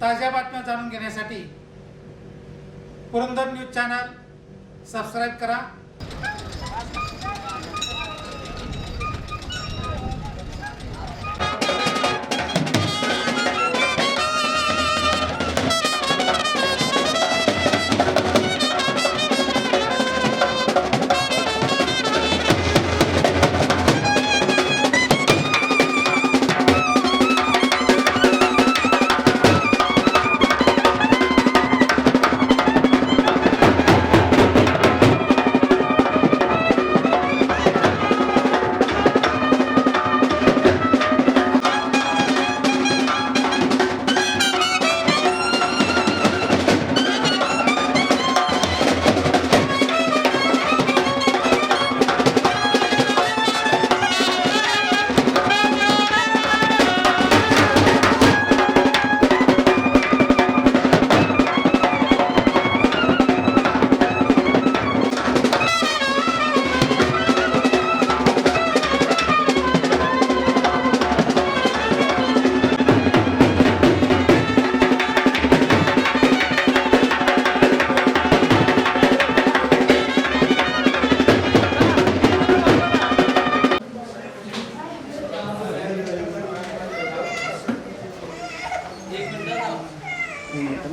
ताज्या बातम्या जाणून घेण्यासाठी पुरंदर न्यूज चॅनल सबस्क्राईब करा.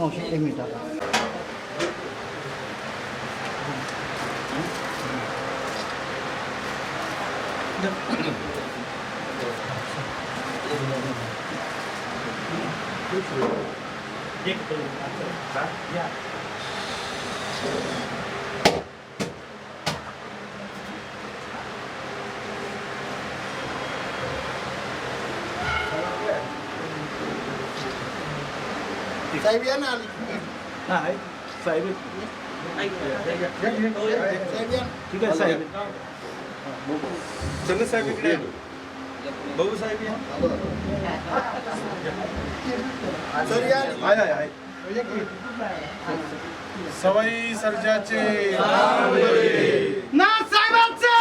एक मिनिट मावशी एक मिनिट साहेब या ना नाही साहेब साहेब या. ठीक आहे साहेब साहेब इकडे. भाऊ साहेब या. सर सवाई सर्जाचे. ना साहेबांचा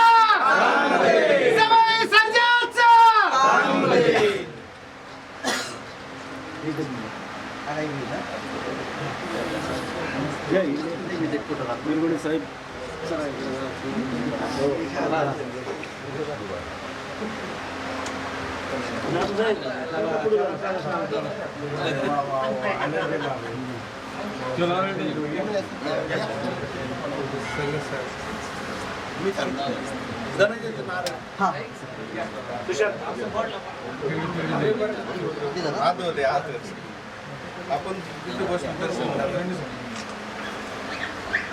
सवाई सर्जाचा या साहेब. आपण तिथे बसून दर्शन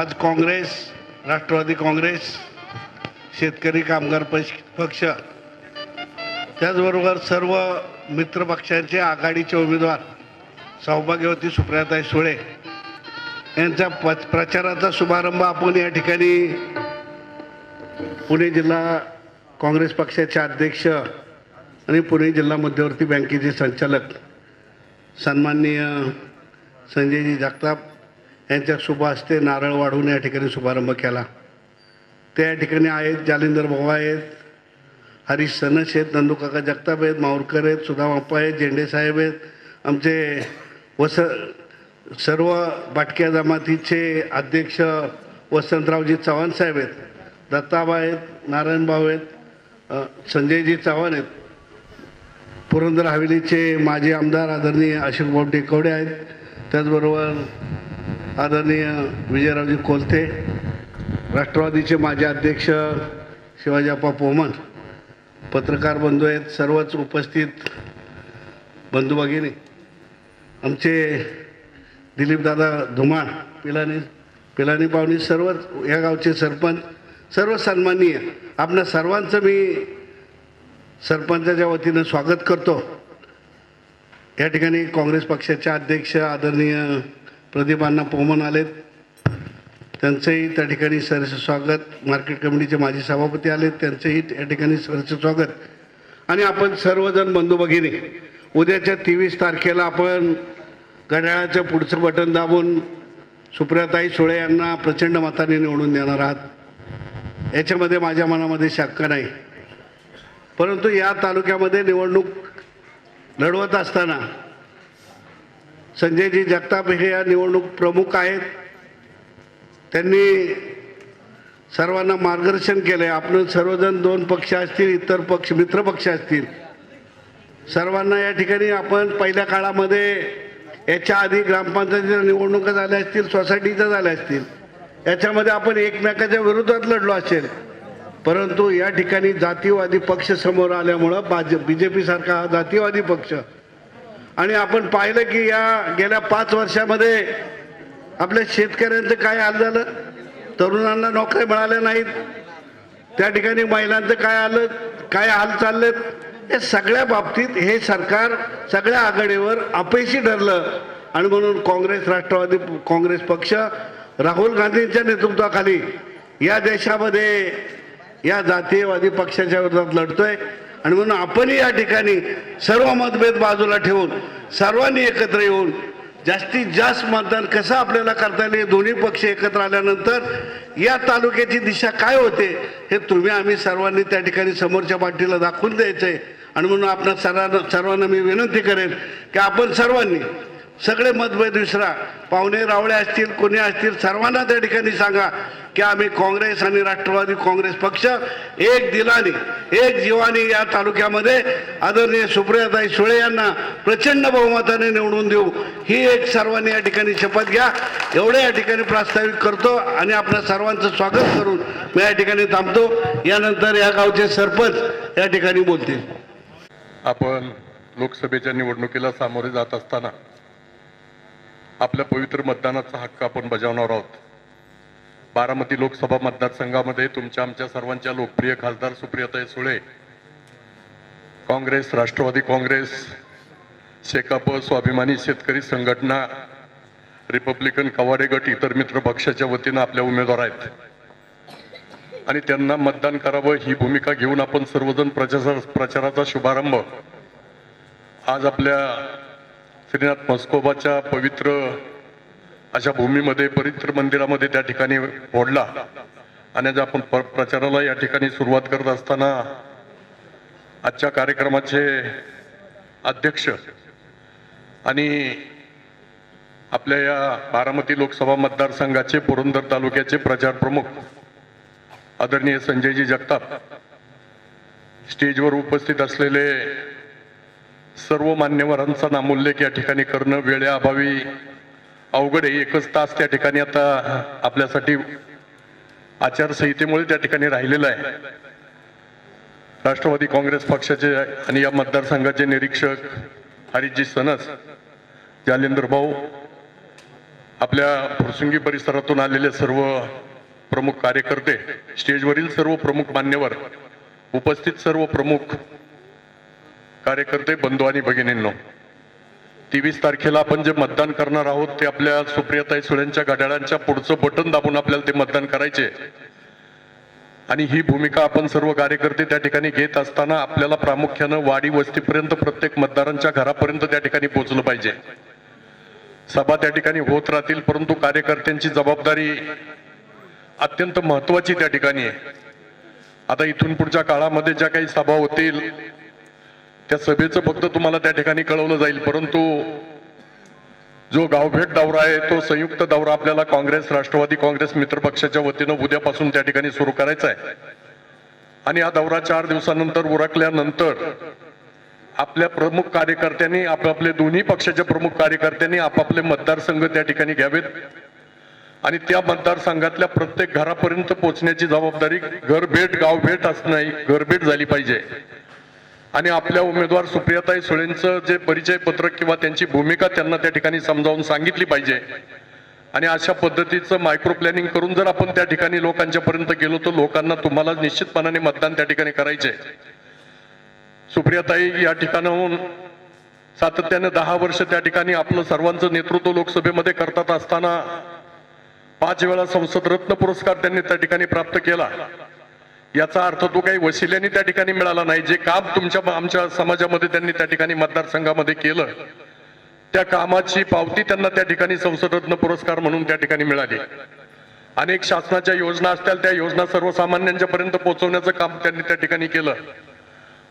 आज काँग्रेस राष्ट्रवादी काँग्रेस शेतकरी कामगार पक्ष पक्ष. त्याचबरोबर सर्व मित्रपक्षांचे आघाडीचे उमेदवार सौभाग्यवती सुप्रियाताई सुळे. यांचा प प्रचाराचा शुभारंभ आपण या ठिकाणी पुणे जिल्हा काँग्रेस पक्षाचे अध्यक्ष आणि पुणे जिल्हा मध्यवर्ती बँकेचे संचालक सन्माननीय संजयजी जगताप यांच्या शुभ हस्ते नारळ वाढून या ठिकाणी शुभारंभ केला. त्या या ठिकाणी आहेत जालिंदर भाऊ आहेत हरीश सनस आहेत नंदूकाका जगताप आहेत माऊरकर आहेत सुधामाप्पा आहेत झेंडे साहेब आहेत आमचे वस सर्व बाटक्या जमातीचे अध्यक्ष वसंतरावजी चव्हाण साहेब आहेत दत्ताबा आहेत नारायण भाऊ आहेत संजयजी चव्हाण आहेत. पुरंदर हवेलीचे माजी आमदार आदरणीय अशोकभाऊ टेकवडे आहेत त्याचबरोबर आदरणीय विजयरावजी कोलते राष्ट्रवादीचे माजी अध्यक्ष शिवाजीप्पा पोमन पत्रकार बंधू आहेत सर्वच उपस्थित बंधू भगिनी आमचे दिलीपदादा धुमाळ पिलानी पिलानी पाहुणी सर्वच या गावचे सरपंच सर्व सन्माननीय आपल्या सर्वांचं मी सरपंचाच्या वतीनं स्वागत करतो. या ठिकाणी काँग्रेस पक्षाचे अध्यक्ष आदरणीय प्रदीपांना पोमन आलेत. त्यांचंही त्या ठिकाणी सरस स्वागत. मार्केट कमिटीचे माजी सभापती आलेत. त्यांचंही त्या ठिकाणी सरस स्वागत. आणि आपण सर्वजण बंधू भगिनी उद्याच्या तेवीस तारखेला आपण घड्याळाचं पुढचं बटन दाबून सुप्रियाताई सुळे यांना प्रचंड मताने निवडून देणार आहात. याच्यामध्ये माझ्या मनामध्ये शक्य नाही. परंतु या तालुक्यामध्ये निवडणूक लढवत असताना संजयजी जगताप हे या निवडणूक प्रमुख आहेत. त्यांनी सर्वांना मार्गदर्शन केलं आहे आपण सर्वजण दोन पक्ष असतील इतर पक्ष मित्रपक्ष असतील. सर्वांना या ठिकाणी आपण पहिल्या काळामध्ये याच्या आधी ग्रामपंचायतीच्या निवडणुका झाल्या असतील सोसायटीच्या झाल्या असतील याच्यामध्ये आपण एकमेकाच्या विरोधात लढलो असेल. परंतु या ठिकाणी जातीवादी पक्ष समोर आल्यामुळं भाजप बी जे पीसारखा हा जातीवादी पक्ष आणि आपण पाहिलं की या गेल्या पाच वर्षामध्ये आपल्या शेतकऱ्यांचं काय हाल झालं? तरुणांना नोकऱ्या मिळाल्या नाहीत. त्या ठिकाणी महिलांचं काय आलं? काय हाल चाललेत? हे सगळ्या बाबतीत हे सरकार सगळ्या आघाडीवर अपयशी ठरलं. आणि म्हणून काँग्रेस राष्ट्रवादी काँग्रेस पक्ष राहुल गांधींच्या नेतृत्वाखाली या देशामध्ये या जातीयवादी पक्षाच्या विरोधात लढतोय. आणि म्हणून आपणही या ठिकाणी सर्व मतभेद बाजूला ठेवून सर्वांनी एकत्र येऊन जास्तीत जास्त मतदान कसं आपल्याला करता येईल हे दोन्ही पक्ष एकत्र आल्यानंतर या तालुक्याची दिशा काय होते हे तुम्ही आम्ही सर्वांनी त्या ठिकाणी समोरच्या पाठीला दाखवून द्यायचं आहे आणि म्हणून आपल्या सर्वांना सर्वांना मी विनंती करेन की आपण सर्वांनी सगळे मतभेद विसरा. पाहुणे रावळे असतील कोणी असतील सर्वांना त्या ठिकाणी सांगा की आम्ही काँग्रेस आणि राष्ट्रवादी काँग्रेस पक्ष एक दिलाने एक जीवाने या तालुक्यामध्ये आदरणीय सुप्रियाताई सुळे यांना प्रचंड बहुमताने निवडून देऊ. ही एक सर्वांनी या ठिकाणी शपथ घ्या. एवढे या ठिकाणी प्रास्ताविक करतो आणि आपल्या सर्वांचं स्वागत करून मी या ठिकाणी थांबतो. यानंतर या गावचे सरपंच या ठिकाणी बोलतील. आपण लोकसभेच्या निवडणुकीला सामोरे जात असताना आपल्या पवित्र मतदानाचा हक्क आपण बजावणार आहोत. बारामती लोकसभा मतदारसंघामध्ये तुमच्या आमच्या सर्वांच्या लोकप्रिय खासदार सुप्रियाताई सुळे काँग्रेस राष्ट्रवादी काँग्रेस शेकाप स्वाभिमानी शेतकरी संघटना रिपब्लिकन कवाडे गट इतर मित्र पक्षाच्या वतीनं आपल्या उमेदवार आहेत. आणि त्यांना मतदान करावं ही भूमिका घेऊन आपण सर्वजण प्रचार प्रचाराचा शुभारंभ आज आपल्या श्रीनाथ मस्कोबाच्या पवित्र अशा भूमीमध्ये पवित्र मंदिरामध्ये त्या ठिकाणी ओढला. आणि आज आपण प्रचाराला या ठिकाणी सुरुवात करत असताना आजच्या कार्यक्रमाचे अध्यक्ष आणि आपल्या या बारामती लोकसभा मतदारसंघाचे पुरंदर तालुक्याचे प्रचार प्रमुख आदरणीय संजयजी जगताप स्टेजवर उपस्थित असलेले सर्व मान्यवरांचा नामोल्लेख या ठिकाणी करणं वेळेअभावी अवघड आहे. एकच तास त्या ठिकाणी आता आपल्यासाठी आचारसंहितेमुळे त्या ठिकाणी राहिलेलं आहे. राष्ट्रवादी काँग्रेस पक्षाचे आणि या मतदारसंघाचे निरीक्षक हरिजी सनस जालेंद्र भाऊ आपल्या फुरसुंगी परिसरातून आलेले सर्व प्रमुख कार्यकर्ते स्टेजवरील सर्व प्रमुख मान्यवर उपस्थित सर्व प्रमुख कार्यकर्ते बंधू आणि भगिनींनो तेवीस तारखेला आपण जे मतदान करणार आहोत ते आपल्या सुप्रियाताई सुळेंच्या घड्याळांच्या पुढचं बटन दाबून आपल्याला ते मतदान करायचे. आणि ही भूमिका आपण सर्व कार्यकर्ते त्या ठिकाणी घेत असताना आपल्याला प्रामुख्यानं वाडी वस्तीपर्यंत प्रत्येक मतदारांच्या घरापर्यंत त्या ठिकाणी पोहोचलं पाहिजे. सभा त्या ठिकाणी होत राहतील परंतु कार्यकर्त्यांची जबाबदारी अत्यंत महत्वाची त्या ठिकाणी आहे. आता इथून पुढच्या काळामध्ये ज्या काही सभा होतील त्या सभेचं फक्त तुम्हाला त्या ठिकाणी कळवलं जाईल परंतु जो गावभेट दौरा आहे तो संयुक्त दौरा आपल्याला काँग्रेस राष्ट्रवादी काँग्रेस मित्र पक्षाच्या वतीनं उद्यापासून त्या ठिकाणी सुरू करायचा आहे. आणि हा दौरा चार दिवसानंतर उरकल्यानंतर आपल्या प्रमुख कार्यकर्त्यांनी आपापले दोन्ही पक्षाच्या प्रमुख कार्यकर्त्यांनी आपापले मतदारसंघ त्या ठिकाणी घ्यावेत. आणि त्या मतदारसंघातल्या प्रत्येक घरापर्यंत पोहोचण्याची जबाबदारी घरभेट गावभेट असं नाही घरभेट झाली पाहिजे. आणि आपल्या उमेदवार सुप्रियाताई सुळेंचं जे परिचय पत्रक किंवा त्यांची भूमिका त्यांना त्या ठिकाणी समजावून सांगितली पाहिजे. आणि अशा पद्धतीचं मायक्रो प्लॅनिंग करून जर आपण त्या ठिकाणी लोकांच्या पर्यंत गेलो तर लोकांना तुम्हाला निश्चितपणाने मतदान त्या ठिकाणी करायचे सुप्रियाताई या ठिकाणाहून सातत्याने दहा वर्ष त्या ठिकाणी आपलं सर्वांचं नेतृत्व लोकसभेमध्ये करतात असताना पाच वेळा संसद रत्न पुरस्कार त्यांनी त्या ठिकाणी प्राप्त केला. याचा अर्थ तो काही वशिल्याने त्या ठिकाणी मिळाला नाही. जे काम तुमच्या आमच्या समाजामध्ये त्यांनी त्या ठिकाणी मतदारसंघामध्ये केलं त्या कामाची पावती त्यांना त्या ठिकाणी संसदरत्न पुरस्कार म्हणून त्या ठिकाणी मिळाली. अनेक शासनाच्या योजना असतील त्या योजना सर्वसामान्यांच्या पर्यंत पोहोचवण्याचं काम त्यांनी त्या ठिकाणी केलं.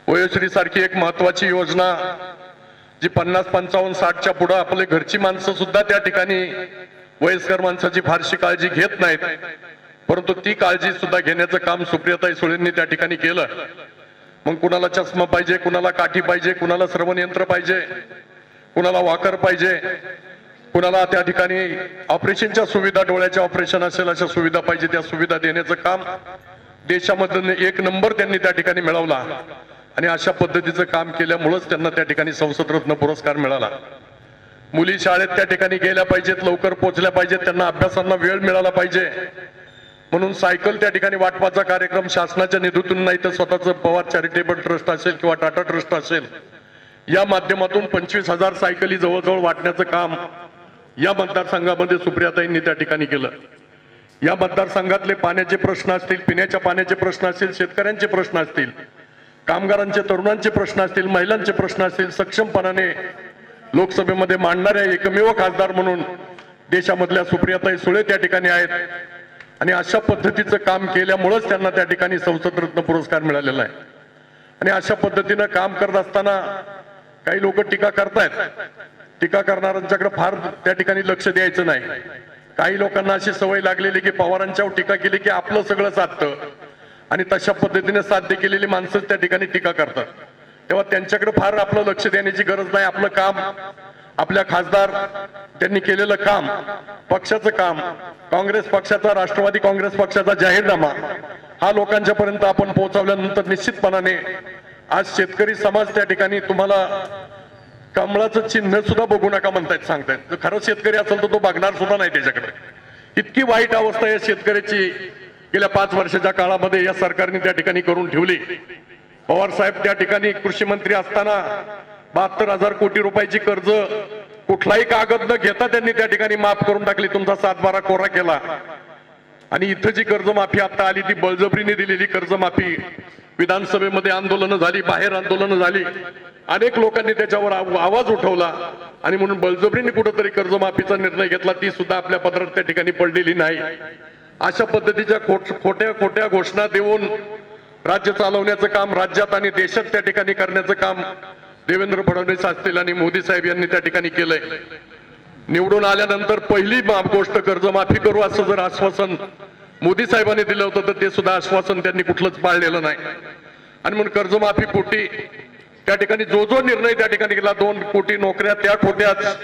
वयोश्री सारखी एक महत्वाची योजना जी पन्नास पंचावन्न साठच्या पुढं आपले घरची माणसं सुद्धा त्या ठिकाणी वयस्कर माणसाची फारशी काळजी घेत नाहीत. परंतु ती काळजी सुद्धा घेण्याचं काम सुप्रियाताई सुळेंनी त्या ठिकाणी केलं. मग कुणाला चष्मा पाहिजे कुणाला काठी पाहिजे कुणाला श्रवण यंत्र पाहिजे कुणाला वाकर पाहिजे कुणाला त्या ठिकाणी ऑपरेशनच्या सुविधा डोळ्याच्या ऑपरेशन असेल अशा सुविधा पाहिजे त्या सुविधा देण्याचं काम देशामधून एक नंबर त्यांनी त्या ठिकाणी मिळवला. आणि अशा पद्धतीचं काम केल्यामुळंच त्यांना त्या ठिकाणी संसदरत्न पुरस्कार मिळाला. मुली शाळेत त्या ठिकाणी गेल्या पाहिजेत लवकर पोहोचल्या पाहिजेत त्यांना अभ्यासांना वेळ मिळाला पाहिजे. म्हणून सायकल त्या ठिकाणी वाटपाचा कार्यक्रम शासनाच्या निधीतून नाही तर स्वतःचं पवार चॅरिटेबल ट्रस्ट असेल किंवा टाटा ट्रस्ट असेल या माध्यमातून पंचवीस हजार सायकली जवळजवळ वाटण्याचं काम या मतदारसंघामध्ये सुप्रियाताईंनी त्या ठिकाणी केलं. या मतदारसंघातले पाण्याचे प्रश्न असतील पिण्याच्या पाण्याचे प्रश्न असतील शेतकऱ्यांचे प्रश्न असतील कामगारांचे तरुणांचे प्रश्न असतील महिलांचे प्रश्न असतील सक्षमपणाने लोकसभेमध्ये मांडणाऱ्या एकमेव खासदार म्हणून देशामधल्या सुप्रियाताई सुळे त्या ठिकाणी आहेत. आणि अशा पद्धतीचं काम केल्यामुळंच त्यांना त्या ठिकाणी संसदरत्न पुरस्कार मिळालेला आहे. आणि अशा पद्धतीनं काम करत असताना काही लोक टीका करतायत. टीका करणाऱ्यांच्याकडे फार त्या ठिकाणी लक्ष द्यायचं नाही. काही लोकांना अशी सवय लागलेली की पवारांच्यावर टीका केली की आपलं सगळं साधतं. आणि तशा पद्धतीने साध्य केलेली माणसं त्या ठिकाणी टीका करतात. तेव्हा त्यांच्याकडे फार आपलं लक्ष देण्याची गरज नाही. आपलं काम आपल्या खासदार त्यांनी केलेलं काम पक्षाचं काम काँग्रेस पक्षाचा राष्ट्रवादी काँग्रेस पक्षाचा जाहीरनामा हा लोकांच्या पर्यंत आपण पोहोचवल्यानंतर निश्चितपणाने आज शेतकरी समाज त्या ठिकाणी तुम्हाला कमळाचं चिन्ह सुद्धा बघू नका म्हणतायत सांगतायत. जर खरंच शेतकरी असेल तर तो बघणार सुद्धा नाही त्याच्याकडे. इतकी वाईट अवस्था या शेतकऱ्याची गेल्या पाच वर्षाच्या काळामध्ये या सरकारने त्या ठिकाणी करून ठेवली. पवार साहेब त्या ठिकाणी कृषी मंत्री असताना बहात्तर हजार कोटी रुपयाची कर्ज कुठलाही कागद न घेता त्यांनी त्या ठिकाणी माफ करून टाकली. तुमचा सातबारा कोरा केला. आणि इथं जी कर्जमाफी आता आली ती बळजबरीने दिलेली कर्जमाफी. विधानसभेमध्ये आंदोलनं झाली बाहेर आंदोलनं झाली. अनेक लोकांनी त्याच्यावर आवाज उठवला. आणि म्हणून बळजबरीने कुठंतरी कर्जमाफीचा निर्णय घेतला ती सुद्धा आपल्या पत्रात त्या ठिकाणी पडलेली नाही. अशा पद्धतीच्या खोट खोट्या खोट्या घोषणा देऊन राज्य चालवण्याचं काम राज्यात आणि देशात त्या ठिकाणी करण्याचं काम देवेंद्र फडणवीस असतील आणि मोदी साहेब यांनी त्या ठिकाणी केलंय. निवडून आल्यानंतर पहिली मा- गोष्ट कर्जमाफी करू असं जर आश्वासन मोदी साहेबांनी दिलं होतं तर ते सुद्धा आश्वासन त्यांनी कुठलंच पाळलेलं नाही. आणि म्हणून कर्जमाफी पोटी त्या ठिकाणी जो जो निर्णय त्या ठिकाणी केला दोन कोटी नोकऱ्या त्या खोट्याच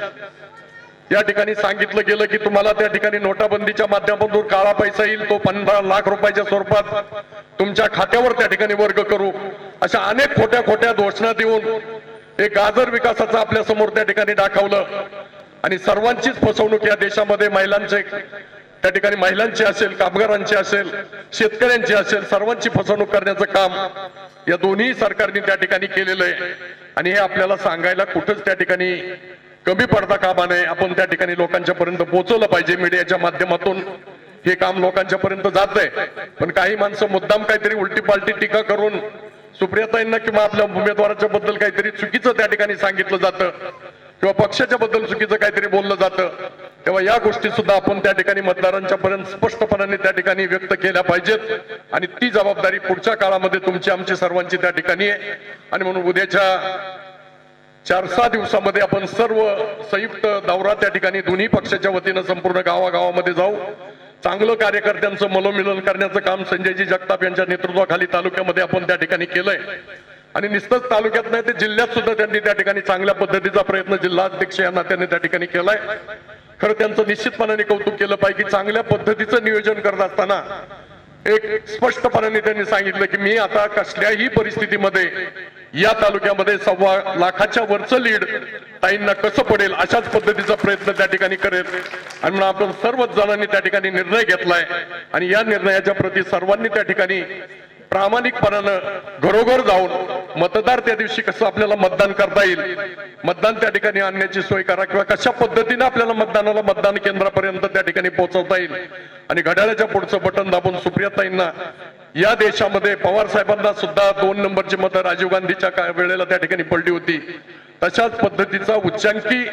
या ठिकाणी सांगितलं गेलं की तुम्हाला त्या ठिकाणी नोटाबंदीच्या माध्यमातून काळा पैसा येईल तो पंधरा लाख रुपयाच्या स्वरूपात तुमच्या खात्यावर त्या ठिकाणी वर्ग करू. अशा अनेक खोट्या खोट्या घोषणा देऊन हे गाजर विकासाचं आपल्यासमोर त्या ठिकाणी दाखवलं. आणि सर्वांचीच फसवणूक या देशामध्ये महिलांचे त्या ठिकाणी महिलांची असेल कामगारांची असेल शेतकऱ्यांची असेल सर्वांची फसवणूक करण्याचं काम या दोन्ही सरकारने त्या ठिकाणी केलेलं आहे. आणि हे आपल्याला सांगायला कुठंच त्या ठिकाणी कमी पडता कामा नये. आपण त्या ठिकाणी लोकांच्या पर्यंत पोहोचवलं पाहिजे मीडियाच्या माध्यमातून. हे काम लोकांच्या पर्यंत जात आहे पण काही माणसं मुद्दाम काहीतरी उलटी पालटी टीका करून सुप्रियाताईंना किंवा आपल्या उमेदवाराच्या बद्दल काहीतरी चुकीचं त्या ठिकाणी सांगितलं जातं किंवा पक्षाच्या बद्दल चुकीचं काहीतरी बोललं जातं तेव्हा या गोष्टी सुद्धा आपण त्या ठिकाणी मतदारांच्या पर्यंत स्पष्टपणाने त्या ठिकाणी व्यक्त केल्या पाहिजेत. आणि ती जबाबदारी पुढच्या काळामध्ये तुमची आमची सर्वांची त्या ठिकाणी आहे. आणि म्हणून उद्याच्या चार सहा दिवसामध्ये आपण सर्व संयुक्त दौरा त्या ठिकाणी दोन्ही पक्षाच्या वतीनं संपूर्ण गावागावामध्ये जाऊ. चांगलं कार्यकर्त्यांचं मनोमिलन करण्याचं काम संजयजी जगताप यांच्या नेतृत्वाखाली तालुक्यामध्ये आपण त्या ठिकाणी केलंय. आणि निस्तच तालुक्यात नाही ते जिल्ह्यात सुद्धा त्यांनी त्या ठिकाणी चांगल्या पद्धतीचा प्रयत्न जिल्हाध्यक्ष या नात्याने त्या ठिकाणी केलाय. खरं त्यांचं निश्चितपणाने कौतुक केलं पाहिजे की चांगल्या पद्धतीचं नियोजन करत असताना एक स्पष्टपणाने त्यांनी सांगितलं की मी आता कसल्याही परिस्थितीमध्ये या तालुक्यामध्ये सव्वा लाखाच्या वरचं लीड ताईंना कसं पडेल अशाच पद्धतीचा प्रयत्न त्या ठिकाणी करेल. आणि म्हणून आपण सर्वच जणांनी त्या ठिकाणी निर्णय घेतलाय. आणि या निर्णयाच्या प्रती सर्वांनी त्या ठिकाणी प्रामाणिकपणानं घरोघर जाऊन मतदार त्या दिवशी कसं आपल्याला मतदान करता येईल? मतदान त्या ठिकाणी आणण्याची सोय करा किंवा कशा पद्धतीने आपल्याला मतदानाला मतदान केंद्रापर्यंत त्या ठिकाणी पोहोचवता येईल? आणि घड्याळाच्या पुढचं बटन दाबून सुप्रियाताईंना या देशामध्ये पवार साहेबांना सुद्धा दोन नंबरची मतं राजीव गांधीच्या वेळेला त्या ठिकाणी पडली होती. तशाच पद्धतीचा उच्चांकी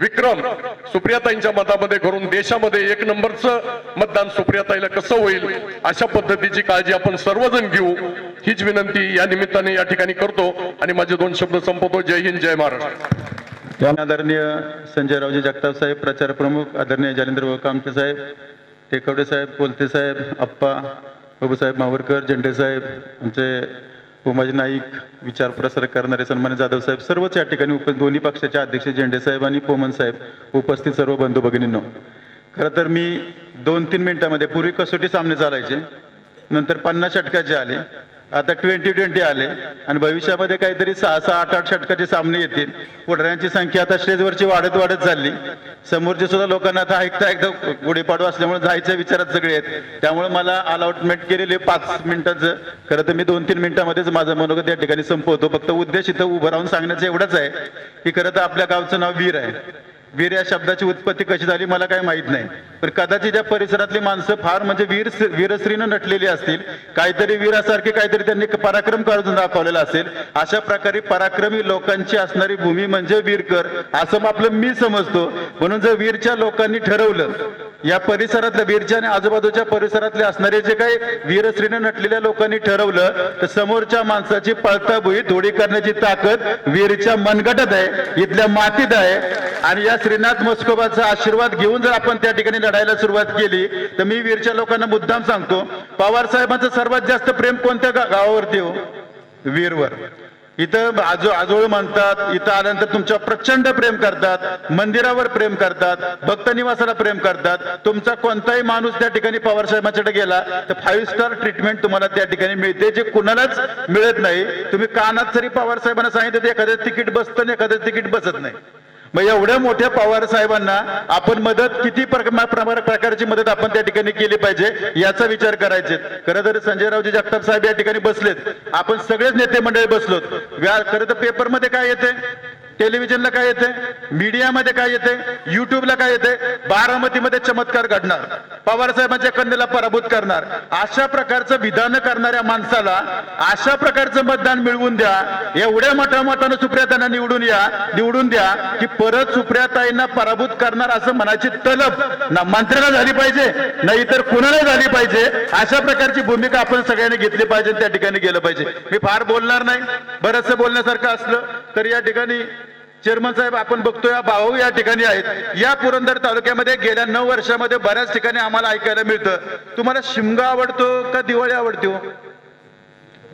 विक्रम सुप्रियाताईंच्या मतामध्ये करून देशामध्ये एक नंबरचं मतदान सुप्रियाताईला कसं होईल अशा पद्धतीची काळजी आपण सर्वजण घेऊ हीच विनंती या निमित्ताने या ठिकाणी करतो आणि माझे दोन शब्द संपवतो. जय हिंद जय महाराष्ट्र. आदरणीय संजयरावजी जगताप साहेब प्रचार प्रमुख आदरणीय जालेंद्र कामटे साहेब टेकवडे साहेब कोलते साहेब अप्पा बाबूसाहेब मावरकर झेंडे साहेब आमचे उमाजी नाईक विचार प्रसार करणारे सन्मान्य जाधव साहेब सर्वच या ठिकाणी उप दोन्ही पक्षाचे अध्यक्ष झेंडे साहेब आणि पोमन साहेब उपस्थित सर्व बंधू भगिनींनो. खरं तर मी दोन तीन मिनिटामध्ये पूर्वी कसोटी सामने चालायचे नंतर पन्नास षटकाचे आले आता ट्वेंटी ट्वेंटी आले. आणि भविष्यामध्ये काहीतरी सहा सहा आठ आठ षटकाचे सामने येतील. पुढाऱ्यांची संख्या आता स्टेजवरची वाढत वाढत चालली. समोरचे सुद्धा लोकांना आता ऐकता ऐकता गुढीपाडवा असल्यामुळे जायच्या विचारात सगळे आहेत. त्यामुळे मला अलॉटमेंट केलेले पाच मिनिटाचं. खरं तर मी दोन तीन मिनिटांमध्येच माझं मनोगत या ठिकाणी संपवतो. फक्त उद्देश इथं उभं राहून सांगण्याचं एवढंच आहे की खरं तर आपल्या गावचं नाव वीर आहे. वीर या शब्दाची उत्पत्ती कशी झाली मला काही माहीत नाही. पण कदाचित या परिसरातली माणसं फार म्हणजे वीर वीरश्रीनं नटलेली असतील. काहीतरी वीरासारखे काहीतरी त्यांनी पराक्रम करून दाखवलेला असेल. अशा प्रकारे पराक्रमी लोकांची असणारी भूमी म्हणजे वीरकर असं आपलं मी समजतो. म्हणून जर वीरच्या लोकांनी ठरवलं या परिसरातल्या वीरच्या आणि आजूबाजूच्या परिसरातले असणारे जे काही वीरश्रीनं नटलेल्या लोकांनी ठरवलं तर समोरच्या माणसाची पळता भुई थोडी करण्याची ताकद वीरच्या मनगटात आहे. इथल्या मातीत आहे. आणि या श्रीनाथ मस्कोबाचा आशीर्वाद घेऊन जर आपण त्या ठिकाणी लढायला सुरुवात केली तर मी वीरच्या लोकांना मुद्दाम सांगतो पवार साहेबांचं सर्वात जास्त प्रेम कोणत्या गावावरती हो? वीरवर. इथं आजो आजोळ म्हणतात इथं आल्यानंतर तुमच्या प्रचंड प्रेम करतात मंदिरावर प्रेम करतात भक्त निवासाला प्रेम करतात. तुमचा कोणताही माणूस त्या ठिकाणी पवार साहेबांच्याकडे गेला तर फाईव्ह स्टार ट्रीटमेंट तुम्हाला त्या ठिकाणी मिळते जे कुणालाच मिळत नाही. तुम्ही कानात जरी पवार साहेबांना सांगितलं तर एखादं तिकीट बसतं आणि एखादं तिकीट बसत नाही. मग एवढ्या मोठ्या पवार साहेबांना आपण मदत किती प्रकारची मदत आपण त्या ठिकाणी केली पाहिजे याचा विचार करायचे. खरं तर संजयरावजी जगताप साहेब या ठिकाणी बसलेत. आपण सगळेच नेते मंडळी बसलोत. व्या- खरं तर पेपरमध्ये काय येते टेलिव्हिजनला काय येते मीडियामध्ये काय येते युट्यूबला काय येते बारामतीमध्ये चमत्कार घडणार. पवार साहेबांच्या कन्याला पराभूत करणार. अशा प्रकारचं विधान करणाऱ्या माणसाला अशा प्रकारचं मतदान मिळवून द्या. एवढ्या मोठ्या मतानं सुप्रियाताईंना निवडून या निवडून द्या की परत सुप्रियाताईंना पराभूत करणार असं म्हणायची तलब ना मंत्र्याला झाली पाहिजे ना इतर कुणाला झाली पाहिजे. अशा प्रकारची भूमिका आपण सगळ्यांनी घेतली पाहिजे त्या ठिकाणी गेलं पाहिजे. मी फार बोलणार नाही. बरंचसं बोलण्यासारखं असलं तर या ठिकाणी चेअरमन साहेब आपण बघतोय या भाऊ या ठिकाणी आहेत. या पुरंदर तालुक्यामध्ये गेल्या नऊ वर्षामध्ये बऱ्याच ठिकाणी आम्हाला ऐकायला मिळतं. तुम्हाला शिमगा आवडतो का दिवाळी आवडतो हो?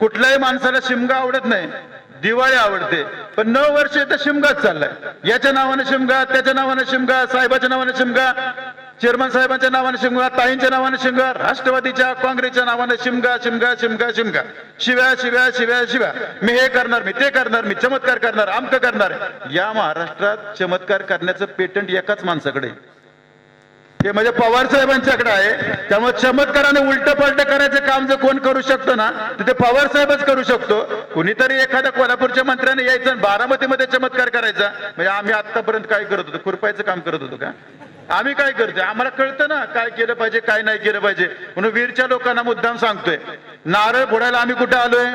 कुठल्याही माणसाला शिमगा आवडत नाही. दिवाळी आवडते. पण नऊ वर्ष तर शिमगाच चाललाय. याच्या नावाने शिमगा त्याच्या नावाने शिमगा साहेबाच्या नावाने शिमगा. चेअरमन साहेबांच्या नावाने शिमगा ताईंच्या नावाने शिमगा राष्ट्रवादीच्या काँग्रेसच्या नावाने शिमगा शिमगा शिमगा शिमगा. शिव्या शिव्या शिव्या शिव्या. मी हे करणार मी ते करणार मी चमत्कार करणार आमक करणार. या महाराष्ट्रात चमत्कार करण्याचं पेटंट एकाच माणसाकडे आहे. ते म्हणजे पवार साहेबांच्याकडे आहे. त्यामुळे चमत्काराने उलट पलट करायचं काम जर कोण करू शकतो ना तर ते पवार साहेबच करू शकतो. कुणीतरी एखाद्या कोल्हापूरच्या मंत्र्याने यायचं बारामतीमध्ये चमत्कार करायचा. म्हणजे आम्ही आतापर्यंत काय करत होतो? खुरपायचं काम करत होतो का? आम्ही काय करतोय? आम्हाला कळतं ना काय केलं पाहिजे काय नाही केलं पाहिजे. म्हणून वीरच्या लोकांना मुद्दाम सांगतोय नारळ फोडायला आम्ही कुठे आलोय?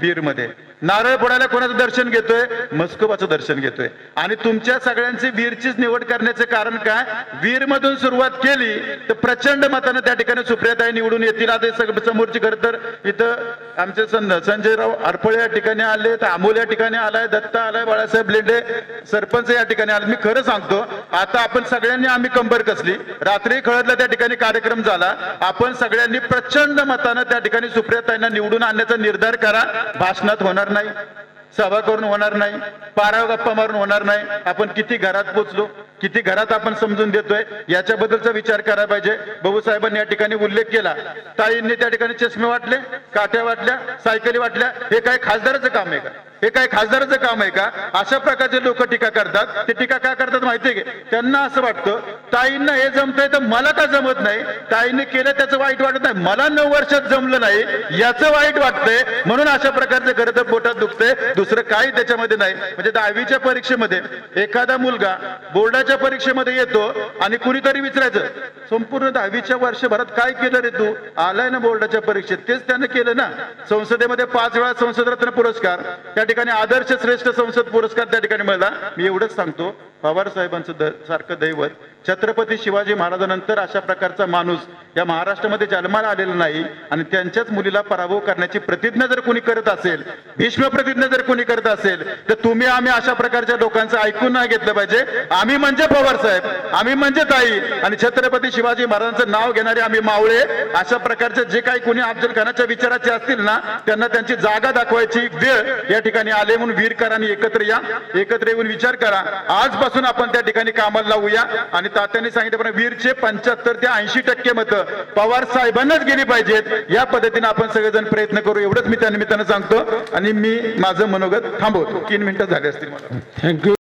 वीरमध्ये नारळ फोडायला कोणाचं दर्शन घेतोय? मस्कोबाचं दर्शन घेतोय. आणि तुमच्या सगळ्यांची वीरचीच निवड करण्याचे कारण काय? वीर मधून सुरुवात केली तर प्रचंड मतानं त्या ठिकाणी सुप्रियाताई निवडून येतील. आता समोरची खरं तर इथं आमचे संजयराव अडफळे या ठिकाणी आले तर अमोल या ठिकाणी आलाय दत्ता आलाय बाळासाहेब लेंडे सरपंच या ठिकाणी आले. मी खरं सांगतो आता आपण सगळ्यांनी आम्ही कंबर कसली? रात्री खळदला त्या ठिकाणी कार्यक्रम झाला. आपण सगळ्यांनी प्रचंड मतानं त्या ठिकाणी सुप्रियाताईंना निवडून आणण्याचा निर्धार करा. भाषणात होणार नाही सभा करून होणार नाही पाराव गप्पा मारून होणार नाही. आपण किती घरात पोचलो किती घरात आपण समजून देतोय याच्याबद्दलचा विचार करायला पाहिजे. बाबूसाहेबांनी या ठिकाणी उल्लेख केला. ताईंनी त्या ठिकाणी चष्मे वाटले काट्या वाटल्या सायकली वाटल्या. हे काय खासदाराचं काम आहे का? हे काय खासदाराचं काम आहे का? अशा प्रकारचे लोक टीका करतात. ते टीका काय करतात माहितीये का? त्यांना असं वाटतं ताईंना हे जमतंय तर मला का जमत नाही? ताईंनी केलं त्याचं वाईट वाटत नाही. मला नऊ वर्षात जमलं नाही. याचं वाईट वाटतंय. म्हणून अशा प्रकारचं खरं तर पोटात दुखतंय. दुसरं काही त्याच्यामध्ये नाही. म्हणजे दहावीच्या परीक्षेमध्ये एखादा मुलगा बोर्डाच्या परीक्षेमध्ये येतो आणि कुणीतरी विचारायचं संपूर्ण दहावीच्या वर्षभरात काय केलं रे तू? आलाय ना बोर्डाच्या परीक्षेत. तेच त्यानं केलं ना. संसदेमध्ये पाच वेळा संसद रत्न पुरस्कार. त्या ठिकाणी आदर्श श्रेष्ठ संसद पुरस्कार त्या ठिकाणी मिळाला. मी एवढंच सांगतो. पवार साहेबांचं द सारखं दैवत छत्रपती शिवाजी महाराजांनंतर अशा प्रकारचा माणूस या महाराष्ट्रामध्ये जन्माला आलेला नाही आणि त्यांच्याच मुलीला पराभव करण्याची प्रतिज्ञा जर कोणी करत असेल भीष्म प्रतिज्ञा जर कोणी करत असेल तर तुम्ही आम्ही अशा प्रकारच्या लोकांचं ऐकून नाही घेतलं पाहिजे. आम्ही म्हणजे पवार साहेब आम्ही म्हणजे ताई आणि छत्रपती शिवाजी महाराजांचं नाव घेणारे आम्ही मावळे अशा प्रकारचे जे काही कोणी अफजल खानाच्या विचाराचे असतील ना त्यांना त्यांची जागा दाखवायची वेळ या ठिकाणी आले म्हणून वीरकरांनी एकत्र या एकत्र येऊन विचार करा. आजपासून आपण त्या ठिकाणी कामाला लावूया आणि तात्यांनी सांगितल्याप्रमाणे वीरचे पंच्याहत्तर ते ऐंशी टक्के मतं पवार साहेबांनाच गेली पाहिजेत. या पद्धतीने आपण सगळेजण प्रयत्न करू. एवढंच मी त्या निमित्तानं सांगतो आणि मी माझं मनोगत थांबवतो. तीन मिनिटं झाले असतील थँक्यू